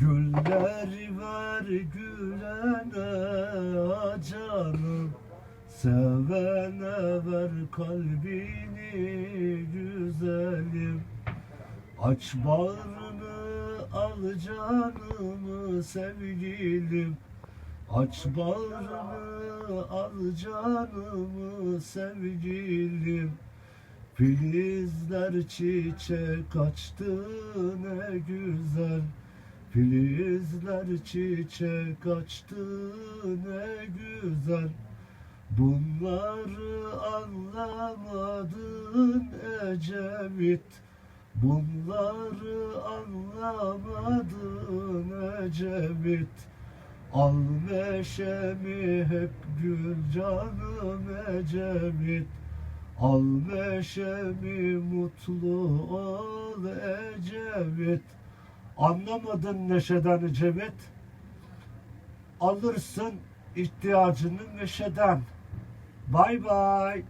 Güller ver gülene canım Sevene ver kalbini güzelim Aç bağrını al canımı sevgilim. Aç bağrını al canımı sevgilim. Filizler çiçek açtı ne güzel Filizler çiçek açtı ne güzel. Bunları anlamadın Ecevit. Bunları anlamadın Ecevit. Al meşemi hep gül canım Ecevit. Al meşemi mutlu ol Ecevit Anlamadın neşeden Ecevit Alırsın ihtiyacını neşeden. Bay bay.